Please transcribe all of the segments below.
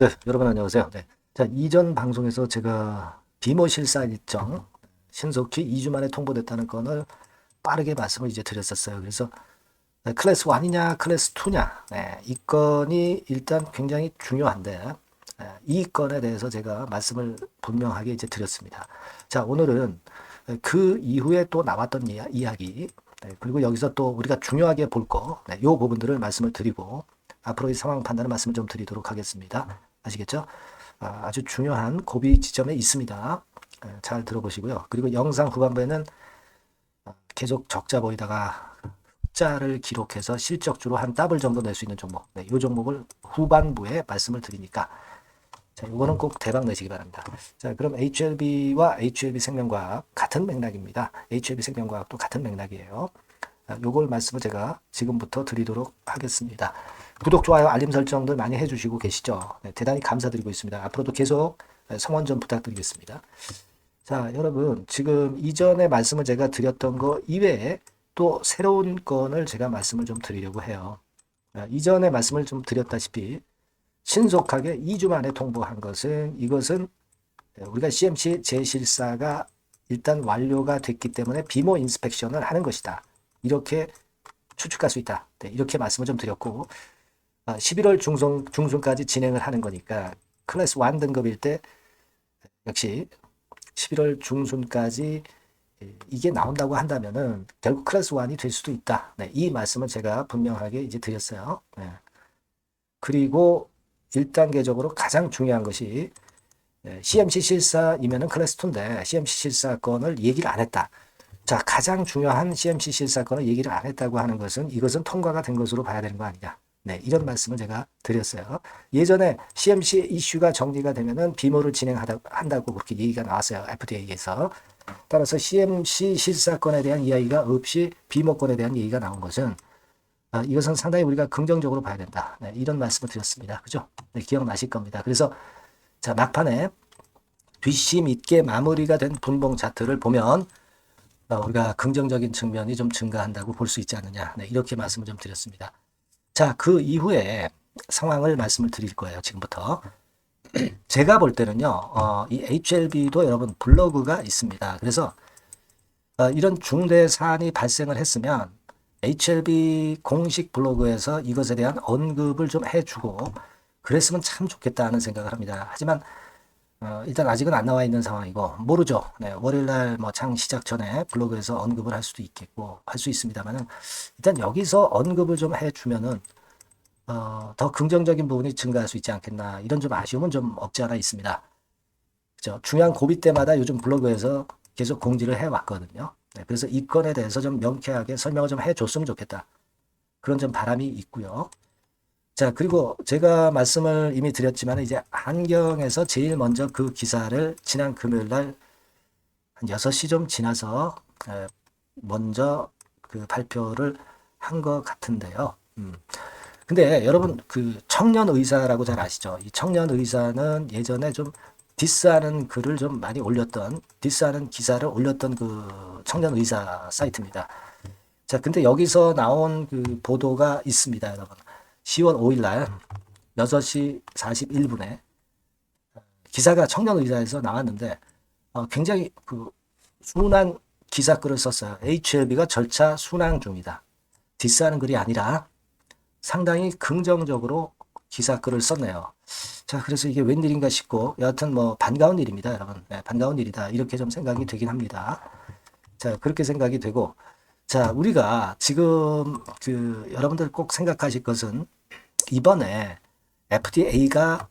네, 여러분 안녕하세요. 네. 자, 이전 방송에서 제가 비모 실사 일정 신속히 2주 만에 통보됐다는 건을 빠르게 말씀을 이제 드렸었어요. 그래서 네, 클래스 1이냐, 클래스 2냐, 네, 이 건이 일단 굉장히 중요한데 네, 이 건에 대해서 제가 말씀을 분명하게 이제 드렸습니다. 자, 오늘은 그 이후에 또 나왔던 이야, 이야기 네, 그리고 여기서 또 우리가 중요하게 볼 거, 네, 요 부분들을 말씀을 드리고 앞으로의 상황 판단을 말씀을 좀 드리도록 하겠습니다. 아시겠죠? 아, 아주 중요한 고비 지점에 있습니다. 예, 잘 들어보시고요. 그리고 영상 후반부에는 어, 계속 적자 보이다가 흑자를 기록해서 실적주로 한 더블 정도 낼 수 있는 종목. 네, 이 종목을 후반부에 말씀을 드리니까 자, 이거는 꼭 대박 내시기 바랍니다. 자, 그럼 HLB와 HLB 생명과학 같은 맥락입니다. HLB 생명과학도 같은 맥락이에요. 아, 요걸 말씀을 제가 지금부터 드리도록 하겠습니다. 구독, 좋아요, 알림 설정들 많이 해주시고 계시죠? 네, 대단히 감사드리고 있습니다. 앞으로도 계속 네, 성원 좀 부탁드리겠습니다. 자, 여러분, 지금 이전에 말씀을 제가 드렸던 거 이외에 또 새로운 건을 제가 말씀을 좀 드리려고 해요. 아, 이전에 말씀을 좀 드렸다시피 신속하게 2주 만에 통보한 것은 이것은 우리가 CMC 재실사가 일단 완료가 됐기 때문에 비모 인스펙션을 하는 것이다. 이렇게 추측할 수 있다. 네, 이렇게 말씀을 좀 드렸고 11월 중순, 중순까지 진행을 하는 거니까 클래스 1 등급일 때 역시 11월 중순까지 이게 나온다고 한다면은 결국 클래스 1이 될 수도 있다. 네, 이 말씀을 제가 분명하게 이제 드렸어요. 네. 그리고 1단계적으로 가장 중요한 것이 CMC 실사이면은 클래스 2인데 CMC 실사 건을 얘기를 안 했다. 자, 가장 중요한 CMC 실사 건을 얘기를 안 했다고 하는 것은 이것은 통과가 된 것으로 봐야 되는 거 아니냐. 네, 이런 말씀을 제가 드렸어요. 예전에 CMC 이슈가 정리가 되면은 비모를 진행하다 한다고 그렇게 얘기가 나왔어요. FDA에서. 따라서 CMC 실사건에 대한 이야기가 없이 비모건에 대한 얘기가 나온 것은 아, 이것은 상당히 우리가 긍정적으로 봐야 된다. 네, 이런 말씀을 드렸습니다. 그죠? 네, 기억나실 겁니다. 그래서 자 막판에 뒷심 있게 마무리가 된 분봉 차트를 보면 어, 우리가 긍정적인 측면이 좀 증가한다고 볼 수 있지 않느냐. 네, 이렇게 말씀을 좀 드렸습니다. 자, 그 이후에 상황을 말씀을 드릴 거예요. 지금부터. 제가 볼 때는요, 어, 이 HLB도 여러분 블로그가 있습니다. 그래서 어, 이런 중대 사안이 발생을 했으면 HLB 공식 블로그에서 이것에 대한 언급을 좀 해주고 그랬으면 참 좋겠다는 생각을 합니다. 하지만 어, 일단 아직은 안 나와 있는 상황이고 모르죠. 네, 월요일날 뭐장 시작 전에 블로그에서 언급을 할 수도 있겠고 할 수 있습니다만은 일단 여기서 언급을 좀 해주면은 어, 더 긍정적인 부분이 증가할 수 있지 않겠나 이런 좀 아쉬움은 좀 없지 않아 있습니다. 그죠? 중요한 고비 때마다 요즘 블로그에서 계속 공지를 해왔거든요. 네, 그래서 이 건에 대해서 좀 명쾌하게 설명을 좀 해줬으면 좋겠다. 그런 좀 바람이 있고요. 자, 그리고 제가 말씀을 이미 드렸지만 이제 한경에서 제일 먼저 그 기사를 지난 금요일 날 한 6시 좀 지나서 먼저 그 발표를 한 것 같은데요. 음. 근데 여러분 그 청년 의사라고 잘 아시죠? 이 청년 의사는 예전에 좀 디스하는 글을 좀 많이 올렸던 디스하는 기사를 올렸던 그 청년 의사 사이트입니다. 자, 근데 여기서 나온 그 보도가 있습니다, 여러분. 10월 5일 날 6시 41분에 기사가 청년 의사에서 나왔는데 어, 굉장히 그 순한 기사글을 썼어요. HLB가 절차 순항 중이다. 디스하는 글이 아니라 상당히 긍정적으로 기사글을 썼네요. 자, 그래서 이게 웬일인가 싶고, 여하튼 뭐 반가운 일입니다, 여러분. 네, 반가운 일이다. 이렇게 좀 생각이 되긴 합니다. 자, 그렇게 생각이 되고, 자, 우리가 지금 그 여러분들 꼭 생각하실 것은 이번에 FDA가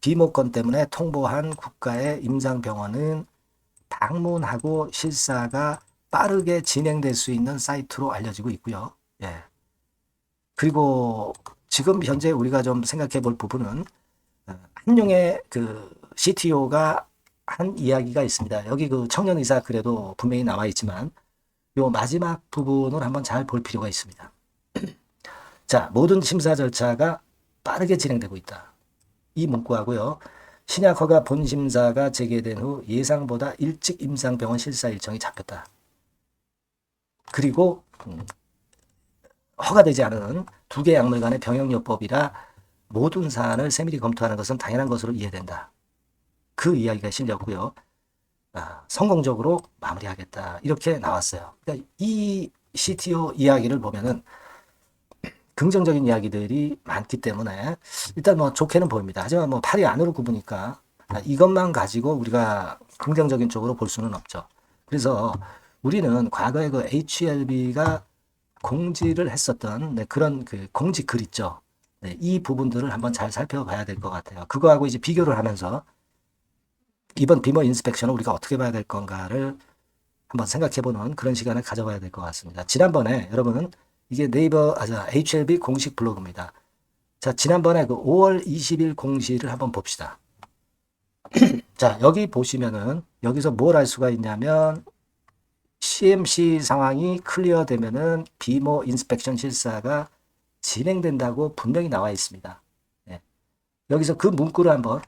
비모건 때문에 통보한 국가의 임상병원은 방문하고 실사가 빠르게 진행될 수 있는 사이트로 알려지고 있고요. 예. 그리고 지금 현재 우리가 좀 생각해 볼 부분은 한용의 그 CTO가 한 이야기가 있습니다. 여기 그 청년 의사 그래도 분명히 나와 있지만 요 마지막 부분을 한번 잘 볼 필요가 있습니다. 자, 모든 심사 절차가 빠르게 진행되고 있다. 이 문구하고요. 신약 허가 본심사가 재개된 후 예상보다 일찍 임상병원 실사 일정이 잡혔다. 그리고 음, 허가되지 않은 두 개 약물 간의 병역요법이라 모든 사안을 세밀히 검토하는 것은 당연한 것으로 이해된다. 그 이야기가 실렸고요. 아, 성공적으로 마무리하겠다. 이렇게 나왔어요. 그러니까 이 CTO 이야기를 보면은 긍정적인 이야기들이 많기 때문에 일단 뭐 좋게는 보입니다. 하지만 뭐 팔이 안으로 굽으니까 이것만 가지고 우리가 긍정적인 쪽으로 볼 수는 없죠. 그래서 우리는 과거에 그 HLB가 공지를 했었던 네, 그런 그 공지 글 있죠. 네, 이 부분들을 한번 잘 살펴봐야 될 것 같아요. 그거하고 이제 비교를 하면서 이번 비머 인스펙션을 우리가 어떻게 봐야 될 건가를 한번 생각해보는 그런 시간을 가져봐야 될 것 같습니다. 지난번에 여러분 이게 네이버 아, 자, HLB 공식 블로그입니다. 자, 지난번에 그 5월 20일 공시를 한번 봅시다. 자, 여기 보시면은 여기서 뭘 알 수가 있냐면 CMC 상황이 클리어되면은 비모 인스펙션 실사가 진행된다고 분명히 나와 있습니다. 네. 여기서 그 문구를 한번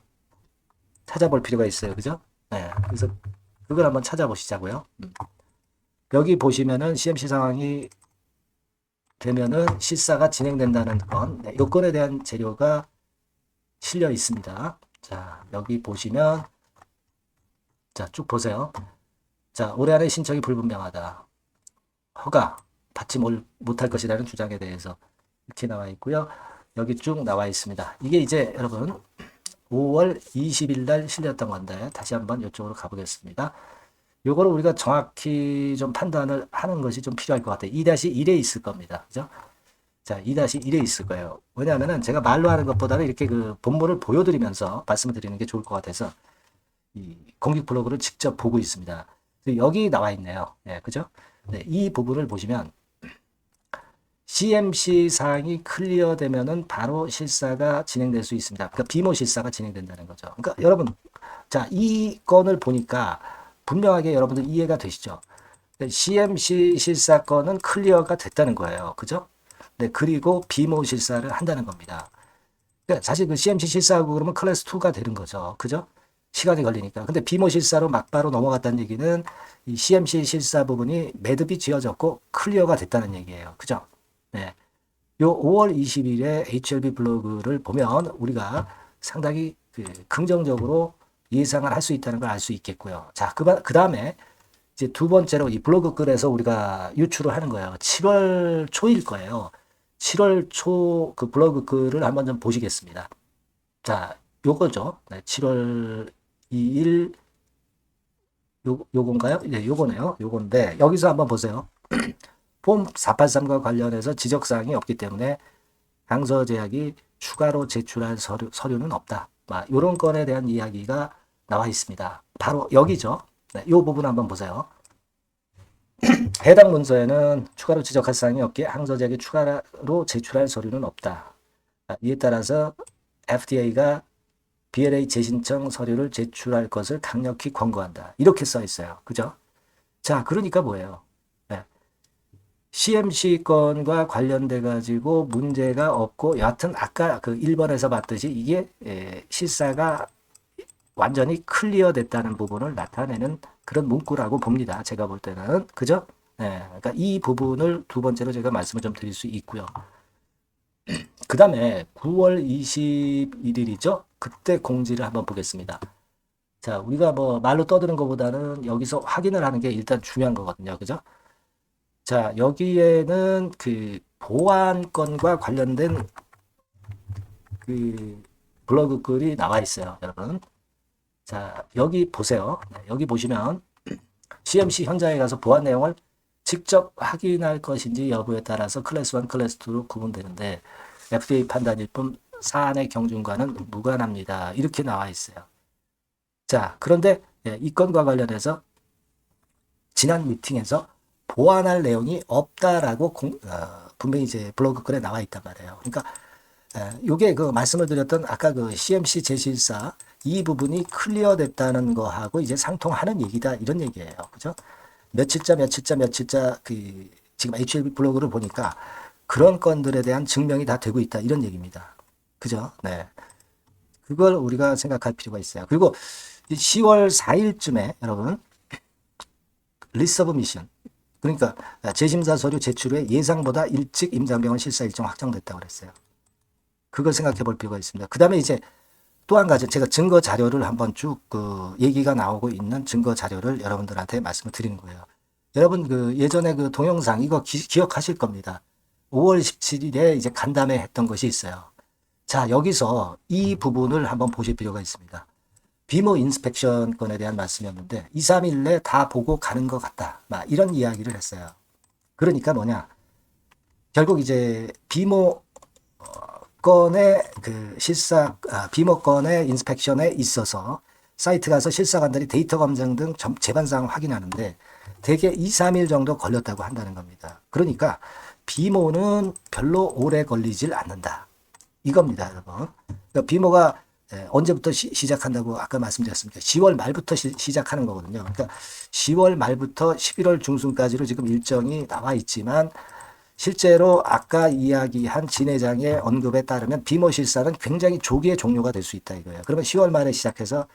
찾아볼 필요가 있어요. 그죠? 네. 그래서 그걸 한번 찾아보시자고요. 음. 여기 보시면은 CMC 상황이 되면은 실사가 진행된다는 건 네, 요건에 대한 재료가 실려 있습니다. 자, 여기 보시면 자, 쭉 보세요. 자, 올해 안에 신청이 불분명하다. 허가 받지 못- 못할 것이라는 주장에 대해서 이렇게 나와 있고요. 여기 쭉 나와 있습니다. 이게 이제 여러분 5월 20일 날 실렸던 건데 다시 한번 이쪽으로 가보겠습니다. 요거를 우리가 정확히 좀 판단을 하는 것이 좀 필요할 것 같아요. 2-1에 있을 겁니다. 그죠? 자, 2-1에 있을 거예요. 왜냐하면은 제가 말로 하는 것보다는 이렇게 그 본문을 보여드리면서 말씀을 드리는 게 좋을 것 같아서 이 공식 블로그를 직접 보고 있습니다. 여기 나와 있네요. 예, 그죠? 네, 이 부분을 보시면 CMC 사항이 클리어되면은 바로 실사가 진행될 수 있습니다. 그러니까 비모 실사가 진행된다는 거죠. 그러니까 여러분, 자, 이 건을 보니까 분명하게 여러분들 이해가 되시죠? 네, CMC 실사 건은 클리어가 됐다는 거예요. 그죠? 네, 그리고 비모 실사를 한다는 겁니다. 그러니까 사실 그 CMC 실사하고 그러면 클래스 2가 되는 거죠. 그죠? 시간이 걸리니까. 근데 비모 실사로 막바로 넘어갔다는 얘기는 이 CMC 실사 부분이 매듭이 지어졌고 클리어가 됐다는 얘기예요. 그죠? 네. 요 5월 20일에 HLB 블로그를 보면 우리가 상당히 그 긍정적으로 예상을 할 수 있다는 걸 알 수 있겠고요. 자, 그, 그 다음에 이제 두 번째로 이 블로그 글에서 우리가 유출을 하는 거예요. 7월 초일 거예요. 7월 초 그 블로그 글을 한번 좀 보시겠습니다. 자, 요거죠. 네, 7월 2일 요, 요건가요? 네, 요거네요. 요건데 여기서 한번 보세요. 폼 483과 관련해서 지적사항이 없기 때문에 항서 제약이 추가로 제출할 서류, 서류는 없다. 막 이런 건에 대한 이야기가 나와 있습니다. 바로 여기죠. 네, 이 부분 한번 보세요. 해당 문서에는 추가로 지적할 사항이 없기에 항서 제약이 추가로 제출할 서류는 없다. 아, 이에 따라서 FDA가 BLA 재신청 서류를 제출할 것을 강력히 권고한다. 이렇게 써 있어요. 그죠? 자, 그러니까 뭐예요? CMC 건과 관련돼 가지고 문제가 없고 여하튼 아까 그 1번에서 봤듯이 이게 에, 실사가 완전히 클리어 됐다는 부분을 나타내는 그런 문구라고 봅니다. 제가 볼 때는 그죠? 네, 그러니까 이 부분을 두 번째로 제가 말씀을 좀 드릴 수 있고요. 그 다음에 9월 21일이죠? 그때 공지를 한번 보겠습니다. 자, 우리가 뭐 말로 떠드는 것보다는 여기서 확인을 하는 게 일단 중요한 거거든요. 그죠? 자, 여기에는 그 보안권과 관련된 그 블로그 글이 나와 있어요, 여러분. 자, 여기 보세요. 네, 여기 보시면 CMC 현장에 가서 보안 내용을 직접 확인할 것인지 여부에 따라서 클래스 1, 클래스 2로 구분되는데 FDA 판단일 뿐 사안의 경중과는 무관합니다. 이렇게 나와 있어요. 자, 그런데 예, 이 건과 관련해서 지난 미팅에서 보완할 내용이 없다라고 공, 어, 분명히 이제 블로그 글에 나와 있단 말이에요. 그러니까 에, 요게 그 말씀을 드렸던 아까 그 CMC 제실사 이 부분이 클리어 됐다는 거하고 이제 상통하는 얘기다 이런 얘기예요. 그죠? 며칠자 며칠자 며칠자 그 지금 HLB 블로그를 보니까 그런 건들에 대한 증명이 다 되고 있다 이런 얘기입니다. 그죠? 네. 그걸 우리가 생각할 필요가 있어요. 그리고 10월 4일쯤에 여러분 리서브 미션 그러니까 재심사 서류 제출 후에 예상보다 일찍 임상병원 실사 일정 확정됐다고 그랬어요. 그걸 생각해 볼 필요가 있습니다. 그 다음에 이제 또 한 가지 제가 증거 자료를 한번 쭉 그 얘기가 나오고 있는 증거 자료를 여러분들한테 말씀을 드리는 거예요. 여러분 그 예전에 그 동영상 이거 기, 기억하실 겁니다. 5월 17일에 이제 간담회 했던 것이 있어요. 자, 여기서 이 부분을 한번 보실 필요가 있습니다. 비모 인스펙션 건에 대한 말씀이었는데 2, 3일 내에 다 보고 가는 것 같다. 막 이런 이야기를 했어요. 그러니까 뭐냐? 결국 이제 비모 어, 건의 그 실사 아, 비모 건의 인스펙션에 있어서 사이트 가서 실사관들이 데이터 검증 등 점- 제반 사항 확인하는데 대개 2, 3일 정도 걸렸다고 한다는 겁니다. 그러니까 비모는 별로 오래 걸리질 않는다. 이겁니다, 여러분. 그러니까 비모가 예, 언제부터 시, 시작한다고 아까 말씀드렸습니다. 10월 말부터 시, 시작하는 거거든요. 그러니까 10월 말부터 11월 중순까지로 지금 일정이 나와 있지만 실제로 아까 이야기한 진 회장의 언급에 따르면 비모 실사는 굉장히 조기에 종료가 될 수 있다 이거예요. 그러면 10월 말에 시작해서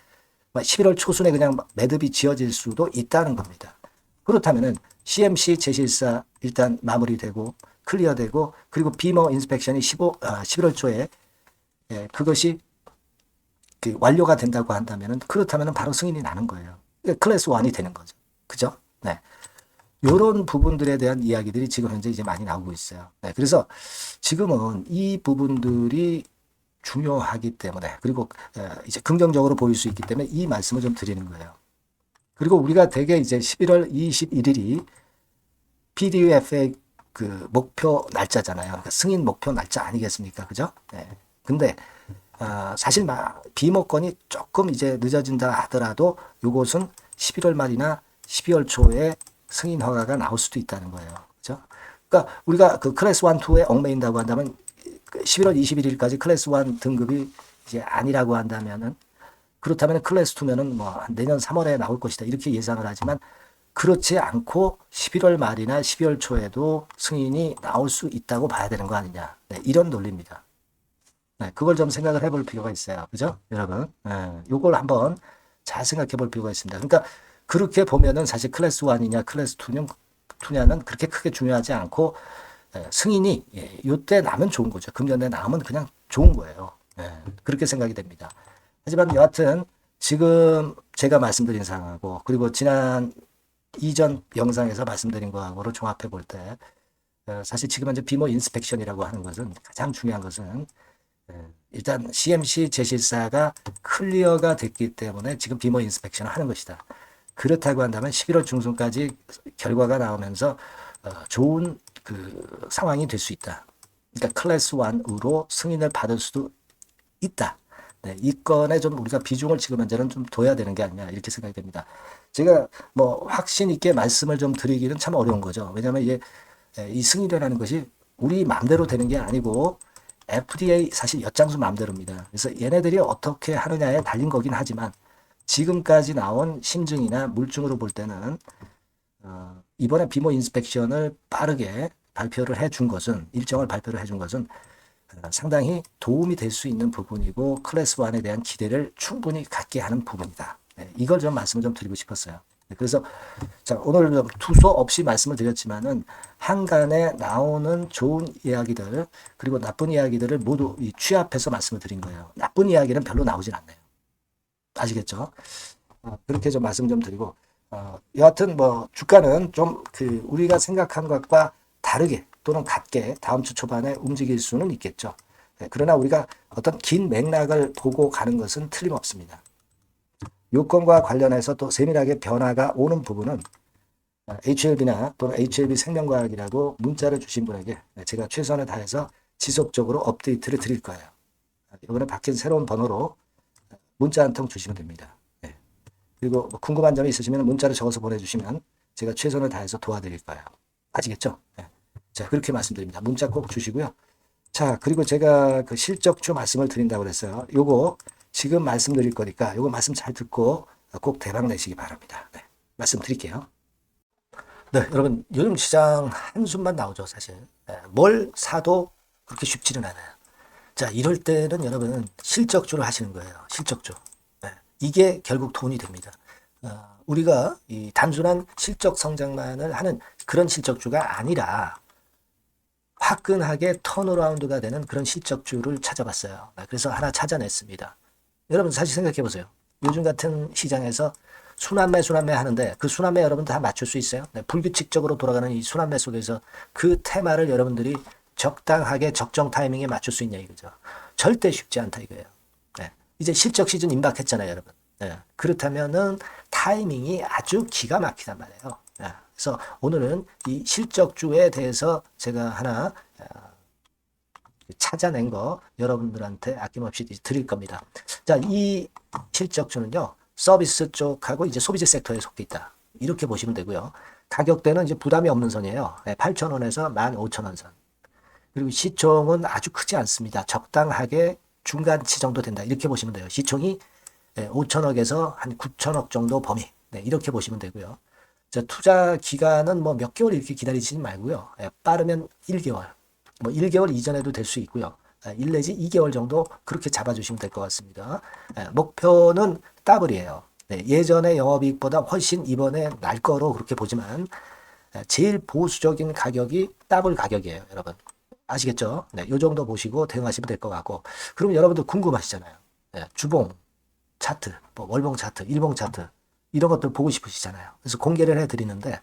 11월 초순에 그냥 매듭이 지어질 수도 있다는 겁니다. 그렇다면은 CMC 재실사 일단 마무리되고 클리어되고 그리고 비머 인스펙션이 15, 아, 11월 초에 예, 그것이 그 완료가 된다고 한다면은 그렇다면은 바로 승인이 나는 거예요. 그러니까 클래스 1이 되는 거죠. 그죠? 네. 요런 부분들에 대한 이야기들이 지금 현재 이제 많이 나오고 있어요. 네. 그래서 지금은 이 부분들이 중요하기 때문에 그리고 에, 이제 긍정적으로 보일 수 있기 때문에 이 말씀을 좀 드리는 거예요. 그리고 우리가 대개 이제 11월 21일이 PDUF의 그 목표 날짜잖아요. 그러니까 승인 목표 날짜 아니겠습니까? 그죠? 네. 근데 아, 사실 막 비모건이 조금 이제 늦어진다 하더라도 요것은 11월 말이나 12월 초에 승인 허가가 나올 수도 있다는 거예요. 그죠? 그러니까 우리가 그 클래스 1, 2에 얽매인다고 한다면 11월 21일까지 클래스 1 등급이 이제 아니라고 한다면은 그렇다면 클래스 2면은 뭐 내년 3월에 나올 것이다 이렇게 예상을 하지만 그렇지 않고 11월 말이나 12월 초에도 승인이 나올 수 있다고 봐야 되는 거 아니냐 네, 이런 논리입니다. 네, 그걸 좀 생각을 해볼 필요가 있어요. 그죠? 여러분. 네, 요걸 한번 잘 생각해 볼 필요가 있습니다. 그러니까 그렇게 보면은 사실 클래스 1이냐 클래스 2냐, 2냐는 그렇게 크게 중요하지 않고 예, 승인이 예, 요때 나면 좋은 거죠. 금년에 나면 그냥 좋은 거예요. 예, 그렇게 생각이 됩니다. 하지만 여하튼 지금 제가 말씀드린 사항하고 그리고 지난 이전 영상에서 말씀드린 거하고를 종합해 볼 때 사실 지금 현재 비모 인스펙션이라고 하는 것은 가장 중요한 것은 예, 일단 CMC 제실사가 클리어가 됐기 때문에 지금 비모 인스펙션을 하는 것이다. 그렇다고 한다면 11월 중순까지 결과가 나오면서 어, 좋은 그 상황이 될 수 있다. 그러니까 클래스 1으로 승인을 받을 수도 있다. 네, 이 건에 좀 우리가 비중을 지금 현재는 좀 둬야 되는 게 아니냐 이렇게 생각이 됩니다. 제가 뭐 확신 있게 말씀을 좀 드리기는 참 어려운 거죠. 왜냐하면 이게 에, 이 승인이라는 것이 우리 마음대로 되는 게 아니고 FDA 사실 엿장수 마음대로입니다. 그래서 얘네들이 어떻게 하느냐에 달린 거긴 하지만 지금까지 나온 심증이나 물증으로 볼 때는 어, 이번에 비모 인스펙션을 빠르게 발표를 해 준 것은 일정을 발표를 해 준 것은 어, 상당히 도움이 될 수 있는 부분이고 클래스 1에 대한 기대를 충분히 갖게 하는 부분이다. 네, 이걸 좀 말씀을 좀 드리고 싶었어요. 네, 그래서 자 오늘 좀 투소 없이 말씀을 드렸지만은 한간에 나오는 좋은 이야기들 그리고 나쁜 이야기들을 모두 이 취합해서 말씀을 드린 거예요. 나쁜 이야기는 별로 나오진 않네요. 아시겠죠? 어, 그렇게 좀 말씀 좀 드리고 어, 여하튼 뭐 주가는 좀 그 우리가 생각한 것과 다르게 또는 같게 다음 주 초반에 움직일 수는 있겠죠. 네, 그러나 우리가 어떤 긴 맥락을 보고 가는 것은 틀림없습니다. 요건과 관련해서 또 세밀하게 변화가 오는 부분은 HLB나 또는 HLB 생명과학이라고 문자를 주신 분에게 제가 최선을 다해서 지속적으로 업데이트를 드릴 거예요. 이번에 바뀐 새로운 번호로 문자 한 통 주시면 됩니다. 네. 그리고 뭐 궁금한 점이 있으시면 문자를 적어서 보내주시면 제가 최선을 다해서 도와드릴 거예요. 아시겠죠? 네. 자, 그렇게 말씀드립니다. 문자 꼭 주시고요. 자, 그리고 제가 그 실적 주 말씀을 드린다고 그랬어요. 요거 지금 말씀드릴 거니까 요거 말씀 잘 듣고 꼭 대박 내시기 바랍니다. 네. 말씀드릴게요. 네, 여러분 요즘 시장 한숨만 나오죠, 사실. 네, 뭘 사도 그렇게 쉽지는 않아요. 자, 이럴 때는 여러분은 실적주를 하시는 거예요. 실적주. 네, 이게 결국 돈이 됩니다. 어, 우리가 이 단순한 실적 성장만을 하는 그런 실적주가 아니라 화끈하게 턴어라운드가 되는 그런 실적주를 찾아봤어요. 네, 그래서 하나 찾아냈습니다. 여러분 사실 생각해 보세요. 요즘 같은 시장에서 순환매 순환매 하는데 그 순환매 여러분 다 맞출 수 있어요? 네, 불규칙적으로 돌아가는 이 순환매 속에서 그 테마를 여러분들이 적당하게 적정 타이밍에 맞출 수 있냐 이거죠. 절대 쉽지 않다 이거예요. 네, 이제 실적 시즌 임박했잖아요, 여러분. 네, 그렇다면은 타이밍이 아주 기가 막히단 말이에요. 네, 그래서 오늘은 이 실적주에 대해서 제가 하나 어, 찾아낸 거 여러분들한테 아낌없이 드릴 겁니다. 자, 이 실적주는요, 서비스 쪽하고 이제 소비재 섹터에 속해 있다. 이렇게 보시면 되고요. 가격대는 이제 부담이 없는 선이에요. 8,000원에서 15,000원 선. 그리고 시총은 아주 크지 않습니다. 적당하게 중간치 정도 된다. 이렇게 보시면 돼요. 시총이 5천억에서 한 9천억 정도 범위. 네, 이렇게 보시면 되고요. 자, 투자 기간은 뭐 몇 개월 이렇게 기다리지 말고요. 예, 빠르면 1개월. 뭐 1개월 이전에도 될 수 있고요. 1 내지 2개월 정도 그렇게 잡아주시면 될 것 같습니다. 예, 목표는 더블이에요. 네, 예전의 영업이익보다 훨씬 이번에 날 거로 그렇게 보지만 예, 제일 보수적인 가격이 더블 가격이에요, 여러분. 아시겠죠? 네, 요 정도 보시고 대응하시면 될 것 같고. 그럼 여러분들 궁금하시잖아요. 네, 주봉, 차트, 뭐 월봉 차트, 일봉 차트 이런 것들 보고 싶으시잖아요. 그래서 공개를 해드리는데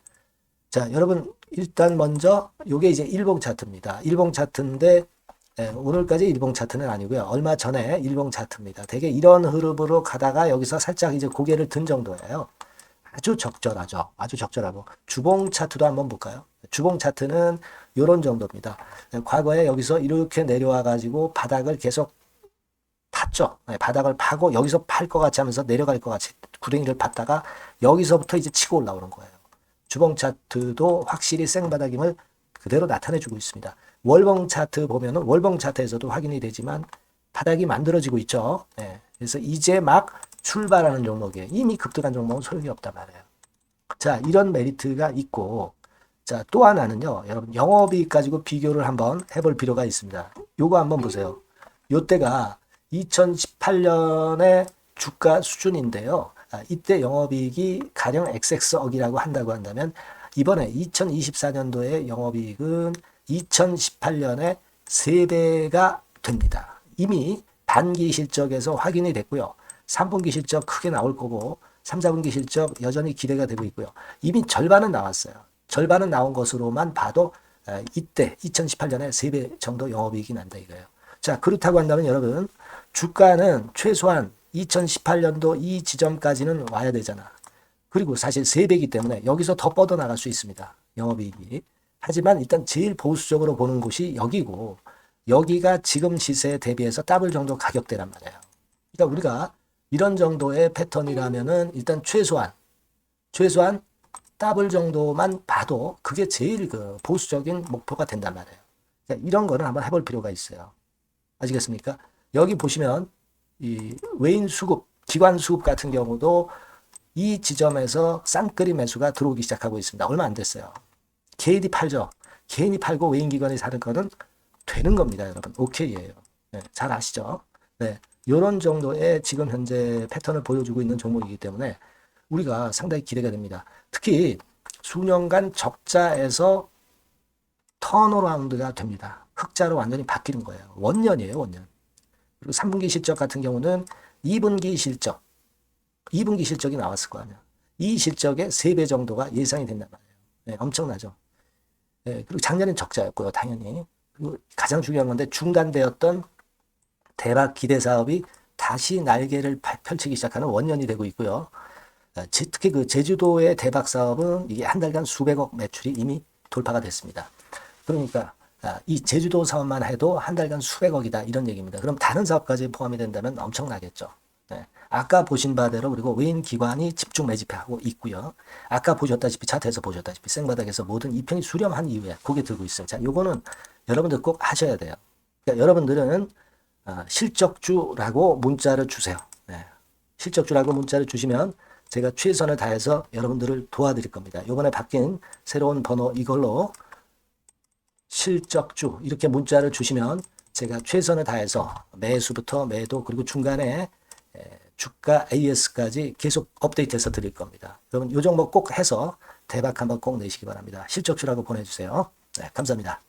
자 여러분 일단 먼저 요게 이제 일봉 차트입니다. 일봉 차트인데 예, 오늘까지 일봉 차트는 아니고요. 얼마 전에 일봉 차트입니다. 되게 이런 흐름으로 가다가 여기서 살짝 이제 고개를 든 정도예요. 아주 적절하죠. 아주 적절하고 주봉 차트도 한번 볼까요? 주봉 차트는 이런 정도입니다. 예, 과거에 여기서 이렇게 내려와 가지고 바닥을 계속 팠죠. 네, 바닥을 파고 여기서 팔 것 같이 하면서 내려갈 것 같이 구덩이를 팠다가 여기서부터 이제 치고 올라오는 거예요. 주봉 차트도 확실히 생바닥임을 그대로 나타내주고 있습니다. 월봉 차트 보면 은 월봉 차트에서도 확인이 되지만 바닥이 만들어지고 있죠. 네, 그래서 이제 막 출발하는 종목이에요. 이미 급등한 종목은 소용이 없단 말이에요. 자, 이런 메리트가 있고, 자, 또 하나는요, 여러분, 영업이익 가지고 비교를 한번 해볼 필요가 있습니다. 요거 한번 보세요. 요때가 2018년의 주가 수준인데요. 아, 이때 영업이익이 가령 XX억이라고 한다고 한다면 이번에 2024년도의 영업이익은 2018년에 3배가 됩니다. 이미 반기 실적에서 확인이 됐고요. 3분기 실적 크게 나올 거고 3, 4분기 실적 여전히 기대가 되고 있고요. 이미 절반은 나왔어요. 절반은 나온 것으로만 봐도 아, 이때 2018년에 3배 정도 영업이익이 난다 이거예요. 자 그렇다고 한다면 여러분 주가는 최소한 2018년도 이 지점까지는 와야 되잖아. 그리고 사실 3배이기 때문에 여기서 더 뻗어나갈 수 있습니다. 영업이익이. 하지만 일단 제일 보수적으로 보는 곳이 여기고 여기가 지금 시세에 대비해서 더블 정도 가격대란 말이에요. 그러니까 우리가 이런 정도의 패턴이라면은 일단 최소한 최소한 더블 정도만 봐도 그게 제일 그 보수적인 목표가 된단 말이에요. 그러니까 이런 거는 한번 해볼 필요가 있어요. 아시겠습니까? 여기 보시면 이 외인 수급, 기관 수급 같은 경우도 이 지점에서 쌍끌이 매수가 들어오기 시작하고 있습니다. 얼마 안 됐어요. 개인이 팔죠. 개인이 팔고 외인 기관이 사는 거는 되는 겁니다, 여러분. 오케이예요. 네, 잘 아시죠? 네, 이런 정도의 지금 현재 패턴을 보여주고 있는 종목이기 때문에 우리가 상당히 기대가 됩니다. 특히 수년간 적자에서 턴어라운드가 됩니다. 흑자로 완전히 바뀌는 거예요. 원년이에요, 원년. 그리고 3분기 실적 같은 경우는 2분기 실적, 2분기 실적이 나왔을 거 아니야. 이 실적의 3배 정도가 예상이 된단 말이에요. 네, 엄청나죠. 네, 그리고 작년엔 적자였고요, 당연히. 그리고 가장 중요한 건데 중단되었던 대박 기대 사업이 다시 날개를 펼치기 시작하는 원년이 되고 있고요. 아, 특히 그 제주도의 대박 사업은 이게 한 달간 수백억 매출이 이미 돌파가 됐습니다. 그러니까 아, 이 제주도 사업만 해도 한 달간 수백억이다 이런 얘기입니다. 그럼 다른 사업까지 포함이 된다면 엄청나겠죠. 네. 아까 보신 바대로 그리고 외인 기관이 집중 매집하고 있고요. 아까 보셨다시피 차트에서 보셨다시피 생바닥에서 모든 이평이 수렴한 이후에 고개 들고 있어요. 자, 요거는 여러분들 꼭 하셔야 돼요. 그러니까 여러분들은 아, 실적주라고 문자를 주세요. 네. 실적주라고 문자를 주시면 제가 최선을 다해서 여러분들을 도와드릴 겁니다. 요번에 바뀐 새로운 번호 이걸로 실적주 이렇게 문자를 주시면 제가 최선을 다해서 매수부터 매도 그리고 중간에 주가 AS까지 계속 업데이트해서 드릴 겁니다. 여러분 요 종목 꼭 해서 대박 한번 꼭 내시기 바랍니다. 실적주라고 보내주세요. 네, 감사합니다.